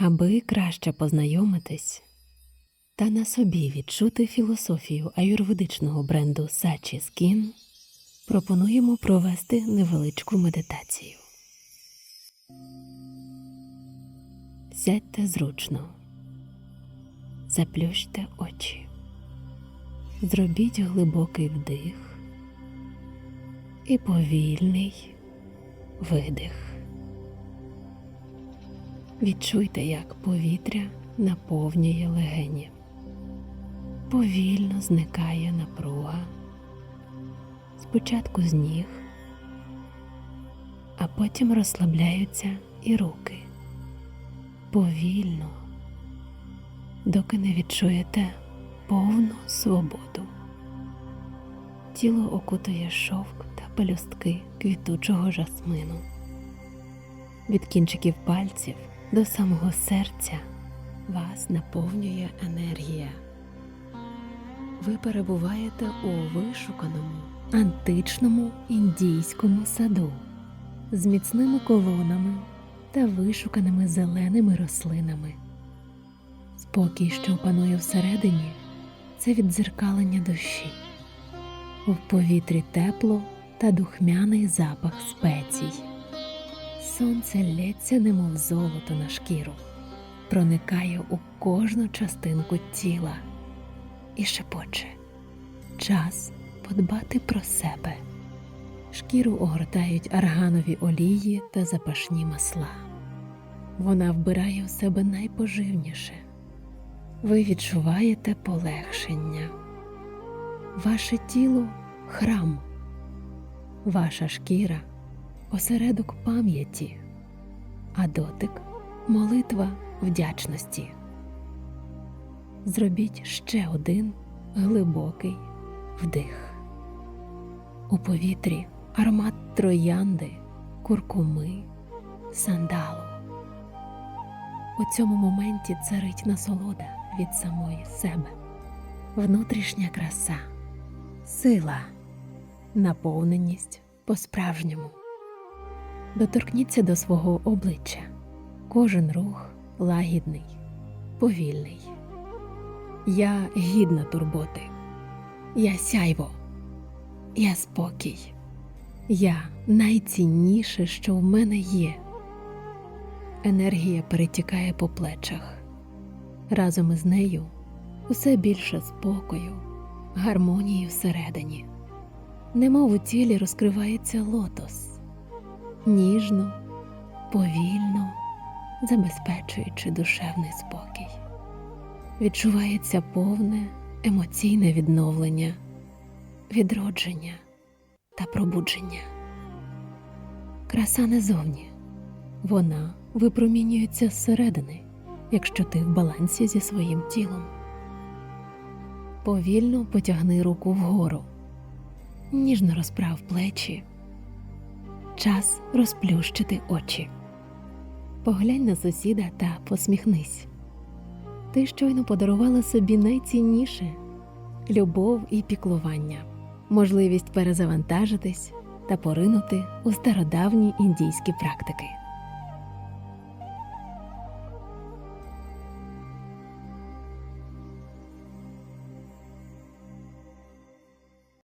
Аби краще познайомитись та на собі відчути філософію аюрведичного бренду Сачі Skin, пропонуємо провести невеличку медитацію. Сядьте зручно, заплющте очі, зробіть глибокий вдих і повільний видих. Відчуйте, як повітря наповнює легені. Повільно зникає напруга. Спочатку з ніг, а потім розслабляються і руки. Повільно, доки не відчуєте повну свободу. Тіло окутує шовк та пелюстки квітучого жасмину. Від кінчиків пальців до самого серця вас наповнює енергія. Ви перебуваєте у вишуканому античному індійському саду з міцними колонами та вишуканими зеленими рослинами. Спокій, що панує всередині, це віддзеркалення душі. У повітрі тепло та духмяний запах спецій. Сонце лється, немов золото на шкіру, проникає у кожну частинку тіла і шепоче час подбати про себе. Шкіру огортають арганові олії та запашні масла. Вона вбирає в себе найпоживніше. Ви відчуваєте полегшення. Ваше тіло храм, ваша шкіра осередок пам'яті, а дотик молитва вдячності. Зробіть ще один глибокий вдих. У повітрі аромат троянди, куркуми, сандалу. У цьому моменті царить насолода від самої себе, внутрішня краса, сила, наповненість по-справжньому. Доторкніться до свого обличчя. Кожен рух лагідний, повільний. Я гідна турботи. Я сяйво. Я спокій. Я найцінніше, що в мене є. Енергія перетікає по плечах. Разом із нею усе більше спокою, гармонії всередині. Немов у тілі розкривається лотос ніжно, повільно, забезпечуючи душевний спокій. Відчувається повне емоційне відновлення, відродження та пробудження. Краса не зовні, вона випромінюється зсередини, якщо ти в балансі зі своїм тілом. Повільно потягни руку вгору, ніжно розправ плечі. Час розплющити очі. Поглянь на сусіда та посміхнись. Ти щойно подарувала собі найцінніше любов і піклування, можливість перезавантажитись та поринути у стародавні індійські практики.